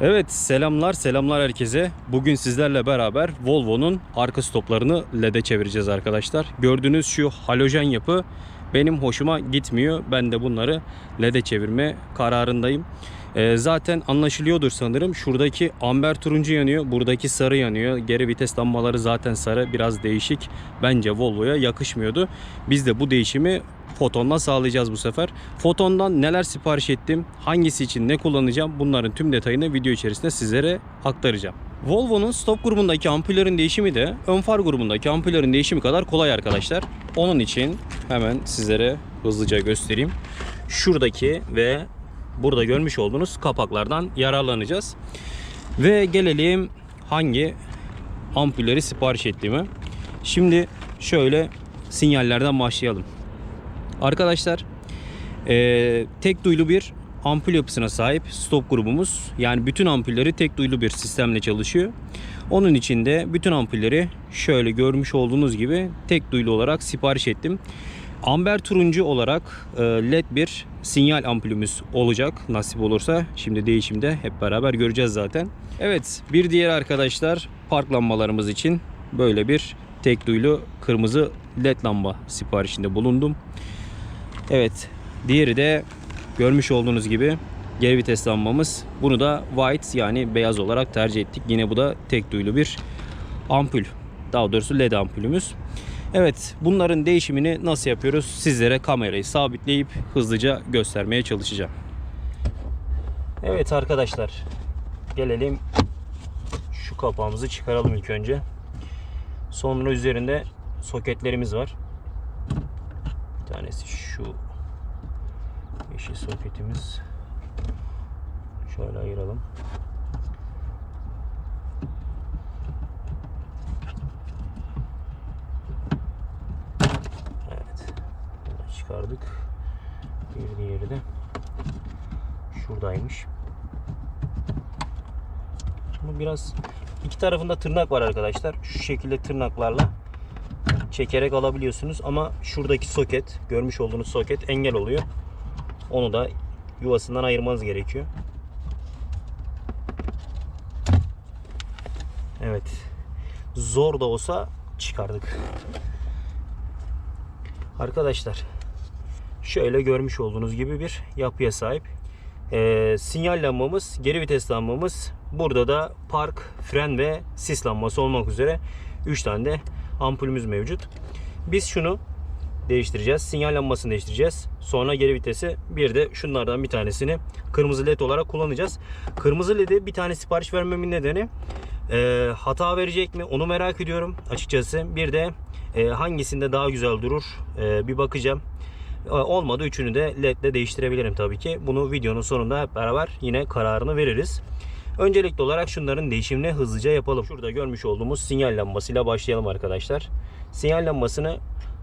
Evet selamlar selamlar herkese. Bugün sizlerle beraber Volvo'nun arka stoplarını LED'e çevireceğiz arkadaşlar. Gördüğünüz şu halojen yapı benim hoşuma gitmiyor. Ben de bunları LED'e çevirme kararındayım. Ee, zaten anlaşılıyordur sanırım. Şuradaki amber turuncu yanıyor. Buradaki sarı yanıyor. Geri vites lambaları zaten sarı. Biraz değişik. Bence Volvo'ya yakışmıyordu. Biz de bu değişimi Foton'la sağlayacağız bu sefer. Foton'dan neler sipariş ettim, hangisi için ne kullanacağım bunların tüm detayını video içerisinde sizlere aktaracağım. Volvo'nun stop grubundaki ampullerin değişimi de ön far grubundaki ampullerin değişimi kadar kolay arkadaşlar. Onun için hemen sizlere hızlıca göstereyim. Şuradaki ve burada görmüş olduğunuz kapaklardan yararlanacağız. Ve gelelim hangi ampulleri sipariş ettiğime. Şimdi şöyle sinyallerden başlayalım. Arkadaşlar eee, tek duyulu bir ampul yapısına sahip stop grubumuz. Yani bütün ampulleri tek duyulu bir sistemle çalışıyor. Onun için de bütün ampulleri şöyle görmüş olduğunuz gibi tek duyulu olarak sipariş ettim. Amber turuncu olarak e, led bir sinyal ampulümüz olacak nasip olursa. Şimdi değişimde hep beraber göreceğiz zaten. Evet bir diğer arkadaşlar park lambalarımız için böyle bir tek duyulu kırmızı led lamba siparişinde bulundum. Evet. Diğeri de görmüş olduğunuz gibi geri vites lambamız. Bunu da white yani beyaz olarak tercih ettik. Yine bu da tek duyulu bir ampul. Daha doğrusu led ampulümüz. Evet bunların değişimini nasıl yapıyoruz? Sizlere kamerayı sabitleyip hızlıca göstermeye çalışacağım. Evet arkadaşlar. Gelelim şu kapağımızı çıkaralım ilk önce. Sonra üzerinde soketlerimiz var. Bir tanesi şu yeşil soketimiz. Şöyle ayıralım. Evet. Bunu çıkardık. Bir diğeri de şuradaymış. Bu biraz iki tarafında tırnak var arkadaşlar. Şu şekilde tırnaklarla çekerek alabiliyorsunuz ama şuradaki soket görmüş olduğunuz soket engel oluyor. Onu da yuvasından ayırmanız gerekiyor. Evet. Zor da olsa çıkardık. Arkadaşlar şöyle görmüş olduğunuz gibi bir yapıya sahip. Ee, sinyal lambamız, geri vites lambamız, burada da park, fren ve sis lambası olmak üzere 3 tane de ampulümüz mevcut. Biz şunu değiştireceğiz. Sinyal lambasını değiştireceğiz. Sonra geri vitesi bir de şunlardan bir tanesini kırmızı led olarak kullanacağız. Kırmızı ledi bir tane sipariş vermemin nedeni e, hata verecek mi onu merak ediyorum açıkçası. Bir de e, hangisinde daha güzel durur e, bir bakacağım. E, Olmadı üçünü de led ile değiştirebilirim tabii ki. Bunu videonun sonunda hep beraber yine kararını veririz. Öncelikli olarak şunların değişimini hızlıca yapalım. Şurada görmüş olduğumuz sinyal lambasıyla başlayalım arkadaşlar. Sinyal lambasını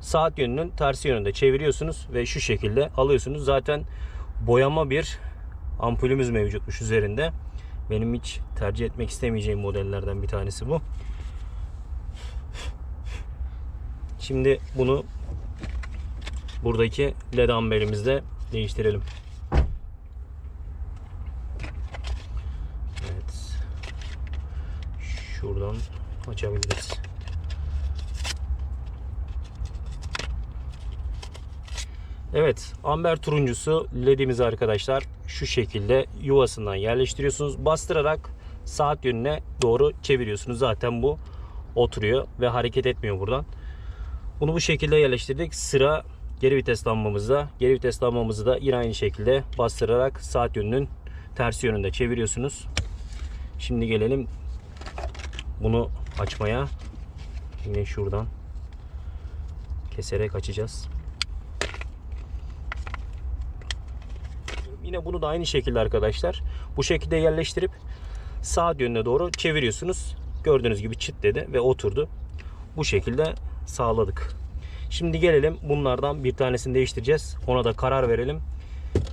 saat yönünün tersi yönünde çeviriyorsunuz ve şu şekilde alıyorsunuz. Zaten boyama bir ampulümüz mevcutmuş üzerinde. Benim hiç tercih etmek istemeyeceğim modellerden bir tanesi bu. Şimdi bunu buradaki led amberimizle değiştirelim. Evet. Şuradan açabiliriz. Evet, amber turuncusu ledimizi arkadaşlar şu şekilde yuvasından yerleştiriyorsunuz. Bastırarak saat yönüne doğru çeviriyorsunuz. Zaten bu oturuyor ve hareket etmiyor buradan. Bunu bu şekilde yerleştirdik. Sıra geri vites lambamızda. Geri vites lambamızı da yine aynı şekilde bastırarak saat yönünün tersi yönünde çeviriyorsunuz. Şimdi gelelim bunu açmaya. Yine şuradan keserek açacağız. Yine bunu da aynı şekilde arkadaşlar bu şekilde yerleştirip sağ yönüne doğru çeviriyorsunuz. Gördüğünüz gibi çıt dedi ve oturdu. Bu şekilde sağladık. Şimdi gelelim bunlardan bir tanesini değiştireceğiz. Ona da karar verelim.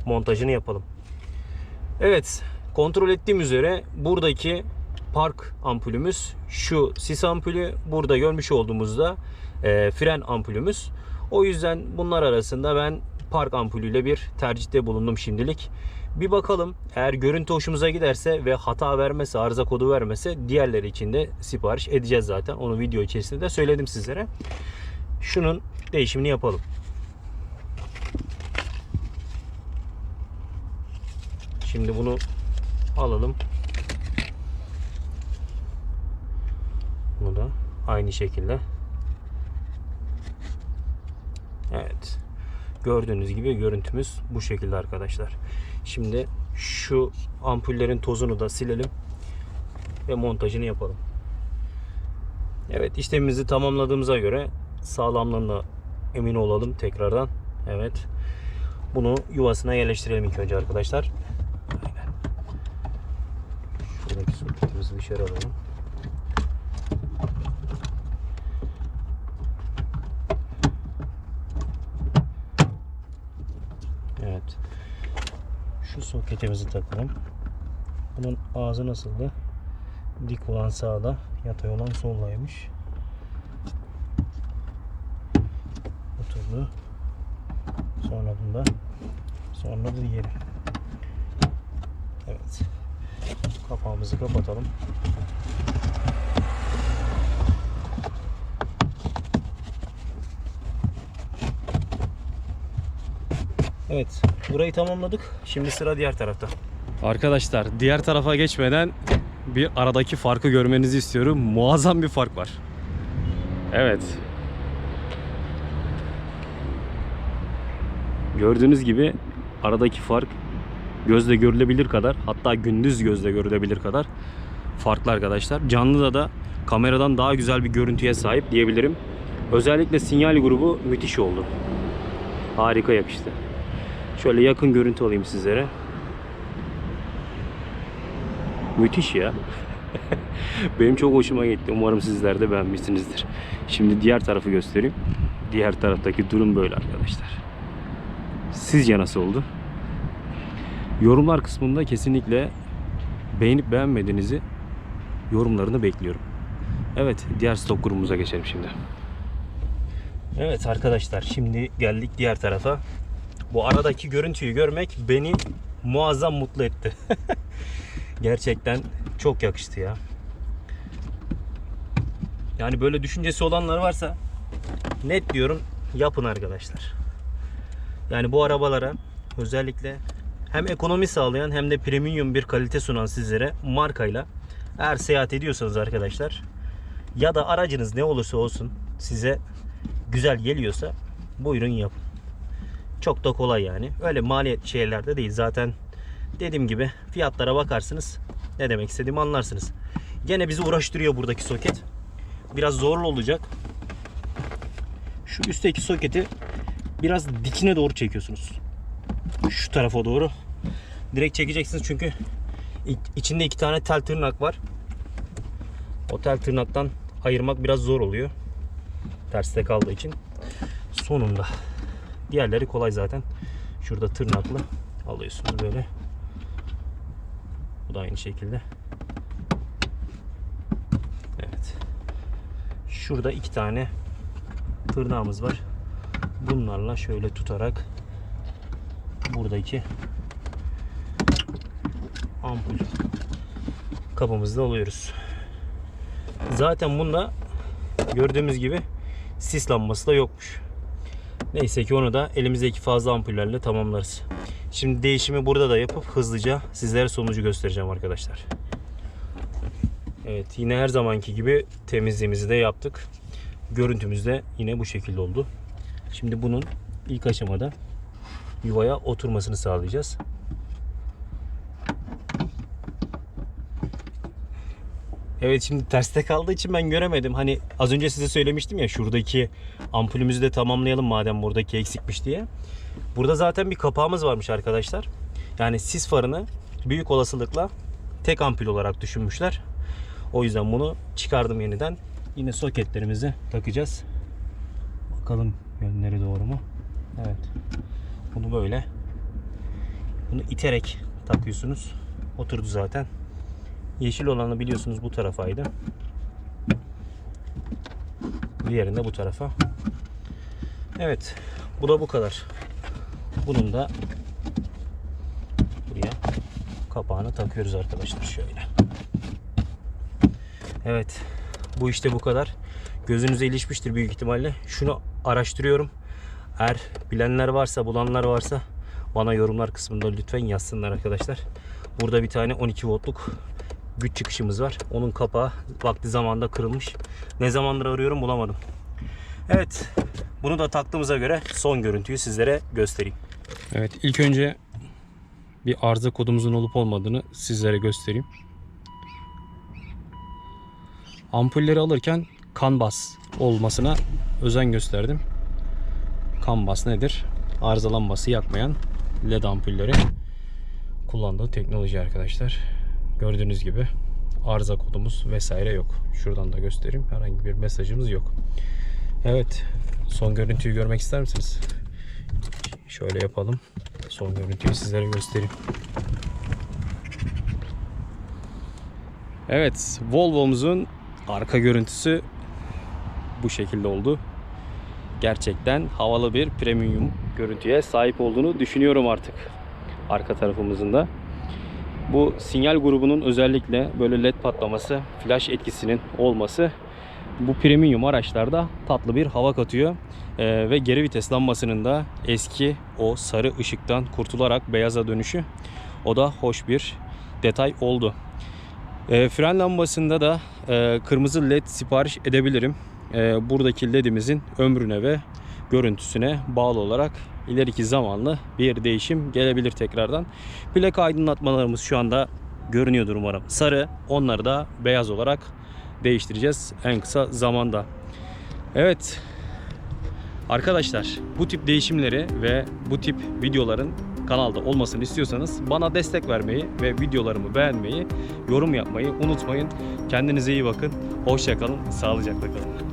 Montajını yapalım. Evet kontrol ettiğim üzere buradaki park ampulümüz şu sis ampulü burada görmüş olduğumuzda e, fren ampulümüz. O yüzden bunlar arasında ben park ampulüyle bir tercihte bulundum şimdilik. Bir bakalım. Eğer görüntü hoşumuza giderse ve hata vermese, arıza kodu vermese diğerleri için de sipariş edeceğiz zaten. Onu video içerisinde de söyledim sizlere. Şunun değişimini yapalım. Şimdi bunu alalım. Bunu da aynı şekilde. Evet. Gördüğünüz gibi görüntümüz bu şekilde arkadaşlar. Şimdi şu ampullerin tozunu da silelim ve montajını yapalım. Evet işlemimizi tamamladığımıza göre sağlamlığına emin olalım tekrardan. Evet. Bunu yuvasına yerleştirelim ilk önce arkadaşlar. Aynen. Şuradaki soketimizi dışarı alalım. Evet. Şu soketimizi takalım. Bunun ağzı nasıldı? Dik olan sağda, yatay olan soldaymış. Oturdu. Sonra bunda. Sonra bu diğeri. Evet. Kapağımızı kapatalım. Evet. Burayı tamamladık. Şimdi sıra diğer tarafta. Arkadaşlar diğer tarafa geçmeden bir aradaki farkı görmenizi istiyorum. Muazzam bir fark var. Evet. Gördüğünüz gibi aradaki fark gözle görülebilir kadar hatta gündüz gözle görülebilir kadar farklı arkadaşlar. Canlıda da kameradan daha güzel bir görüntüye sahip diyebilirim. Özellikle sinyal grubu müthiş oldu. Harika yakıştı. Şöyle yakın görüntü alayım sizlere. Müthiş ya. Benim çok hoşuma gitti. Umarım sizler de beğenmişsinizdir. Şimdi diğer tarafı göstereyim. Diğer taraftaki durum böyle arkadaşlar. Sizce nasıl oldu? Yorumlar kısmında kesinlikle beğenip beğenmediğinizi yorumlarını bekliyorum. Evet, diğer stok grubumuza geçelim şimdi. Evet arkadaşlar, şimdi geldik diğer tarafa. Bu aradaki görüntüyü görmek beni muazzam mutlu etti. Gerçekten çok yakıştı ya. Yani böyle düşüncesi olanlar varsa net diyorum yapın arkadaşlar. Yani bu arabalara özellikle hem ekonomi sağlayan hem de premium bir kalite sunan sizlere markayla eğer seyahat ediyorsanız arkadaşlar ya da aracınız ne olursa olsun size güzel geliyorsa buyurun yapın. Çok da kolay yani. Öyle maliyet şeylerde değil. Zaten dediğim gibi fiyatlara bakarsınız. Ne demek istediğimi anlarsınız. Gene bizi uğraştırıyor buradaki soket. Biraz zorlu olacak. Şu üstteki soketi biraz dikine doğru çekiyorsunuz. Şu tarafa doğru. Direkt çekeceksiniz çünkü içinde iki tane tel tırnak var. O tel tırnaktan ayırmak biraz zor oluyor. Terste kaldığı için. Sonunda. Diğerleri kolay zaten. Şurada tırnaklı alıyorsunuz böyle. Bu da aynı şekilde. Evet. Şurada iki tane tırnağımız var. Bunlarla şöyle tutarak buradaki ampul kabımızda alıyoruz. Zaten bunda gördüğümüz gibi sis lambası da yokmuş. Neyse ki onu da elimizdeki fazla ampullerle tamamlarız. Şimdi değişimi burada da yapıp hızlıca sizlere sonucu göstereceğim arkadaşlar. Evet yine her zamanki gibi temizliğimizi de yaptık. Görüntümüz de yine bu şekilde oldu. Şimdi bunun ilk aşamada yuvaya oturmasını sağlayacağız. Evet şimdi terste kaldığı için ben göremedim. Hani az önce size söylemiştim ya şuradaki ampulümüzü de tamamlayalım madem buradaki eksikmiş diye. Burada zaten bir kapağımız varmış arkadaşlar. Yani sis farını büyük olasılıkla tek ampul olarak düşünmüşler. O yüzden bunu çıkardım yeniden. Yine soketlerimizi takacağız. Bakalım yönleri doğru mu? Evet. Bunu böyle bunu iterek takıyorsunuz. Oturdu zaten. Yeşil olanı biliyorsunuz bu tarafaydı. Diğerinde bu tarafa. Evet. Bu da bu kadar. Bunun da buraya kapağını takıyoruz arkadaşlar şöyle. Evet. Bu işte bu kadar. Gözünüze ilişmiştir büyük ihtimalle. Şunu araştırıyorum. Eğer bilenler varsa, bulanlar varsa bana yorumlar kısmında lütfen yazsınlar arkadaşlar. Burada bir tane 12 voltluk güç çıkışımız var. Onun kapağı vakti zamanda kırılmış. Ne zamandır arıyorum bulamadım. Evet. Bunu da taktığımıza göre son görüntüyü sizlere göstereyim. Evet ilk önce bir arıza kodumuzun olup olmadığını sizlere göstereyim. Ampulleri alırken kan bas olmasına özen gösterdim. Kan bas nedir? Arızalanması yakmayan led ampulleri kullandığı teknoloji arkadaşlar. Gördüğünüz gibi arıza kodumuz vesaire yok. Şuradan da göstereyim. Herhangi bir mesajımız yok. Evet. Son görüntüyü görmek ister misiniz? Şöyle yapalım. Son görüntüyü sizlere göstereyim. Evet, Volvo'muzun arka görüntüsü bu şekilde oldu. Gerçekten havalı bir premium görüntüye sahip olduğunu düşünüyorum artık. Arka tarafımızın da. Bu sinyal grubunun özellikle böyle led patlaması, flash etkisinin olması bu premium araçlarda tatlı bir hava katıyor. Ee, ve geri vites lambasının da eski o sarı ışıktan kurtularak beyaza dönüşü o da hoş bir detay oldu. Ee, fren lambasında da e, kırmızı led sipariş edebilirim. Ee, buradaki ledimizin ömrüne ve görüntüsüne bağlı olarak ileriki zamanlı bir değişim gelebilir tekrardan. Plaka aydınlatmalarımız şu anda görünüyordur umarım. Sarı, onları da beyaz olarak değiştireceğiz en kısa zamanda. Evet. Arkadaşlar bu tip değişimleri ve bu tip videoların kanalda olmasını istiyorsanız bana destek vermeyi ve videolarımı beğenmeyi, yorum yapmayı unutmayın. Kendinize iyi bakın. Hoşçakalın. Sağlıcakla kalın.